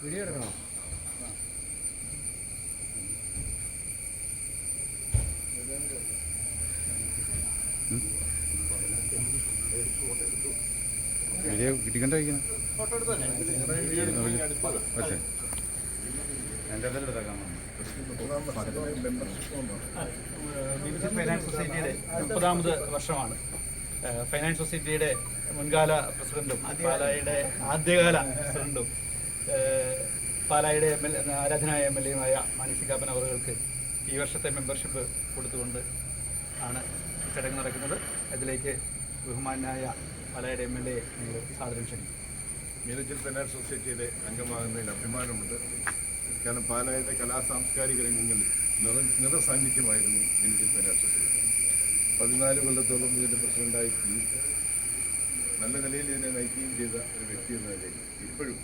Video എടുക്കണോ video photo എന്റെ എടുത്തേക്കാം വിവിധ ഫൈനാൻസ് മുപ്പതാമത് വർഷമാണ്. ഫൈനാൻസ് സൊസൈറ്റിയുടെ മുൻകാല പ്രസിഡന്റും പാലായുടെ ആദ്യകാല പ്രസിഡന്റും പാലായുടെ എം എൽ ആരാധനായ എം എൽ എയുമായ മാനസികാപ്പൻ അവറുകൾക്ക് ഈ വർഷത്തെ മെമ്പർഷിപ്പ് കൊടുത്തുകൊണ്ട് ആണ് ചടങ്ങ് നടക്കുന്നത്. അതിലേക്ക് ബഹുമാനായ പാലായുടെ എം എൽ എ സാധനം ക്ഷണിക്കും മീനച്ചിൽ ഫൈനാൻസ് സൊസൈറ്റിയുടെ അംഗമാകുന്നതിൽ അഭിമാനമുണ്ട്. കാരണം പാലായുടെ കലാ സാംസ്കാരിക രംഗങ്ങളിൽ നിറ നിറസാന്നിധ്യമായിരുന്നു സാന്നിധ്യമായിരുന്നു എനിക്ക് സൊസൈറ്റി പതിനാല് കൊല്ലത്തോളം ഇതിന്റെ പ്രസിഡന്റായി നല്ല നിലയിൽ ഇതിനെ നയിക്കുകയും ചെയ്ത ഒരു വ്യക്തി എന്ന നിലയിൽ ഇപ്പോഴും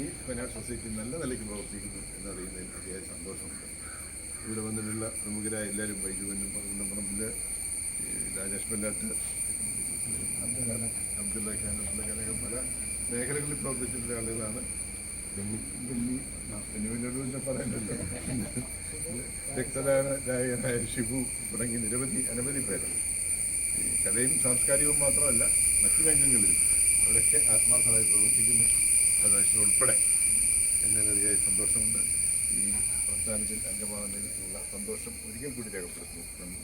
ഈ ഫൈനാൻസ് സൊസൈറ്റി നല്ല നിലയ്ക്ക് പ്രവർത്തിക്കുന്നു എന്നറിയുന്നതിൽ അതിയായ സന്തോഷമുണ്ട്. ഇവിടെ വന്നിട്ടുള്ള പ്രമുഖരായ എല്ലാവരും വൈദ്യുവനും പറമ്പിൽ രാജേഷ് ബല്ലാട്ട് അബ്ദുള്ള ഖാൻ അബ്ദുള്ള ഖാനൊക്കെ പല മേഖലകളിൽ പ്രവർത്തിച്ചിട്ടുള്ള ആളുകളാണ്. രക്തദായകനായ ഷിബു തുടങ്ങി നിരവധി അനവധി പേര് ഈ കലയും സാംസ്കാരികവും മാത്രമല്ല മറ്റു രംഗങ്ങളിലും അവരൊക്കെ ആത്മാർത്ഥമായി പ്രവർത്തിക്കുന്നു. പ്രദേശം ഉൾപ്പെടെ എന്നതിയായ സന്തോഷമുണ്ട്. ഈ പ്രസ്ഥാനത്തിൽ അംഗമാകുന്നതിനുള്ള സന്തോഷം ഒരിക്കൽ കൂടി രേഖപ്പെടുത്തുന്നു.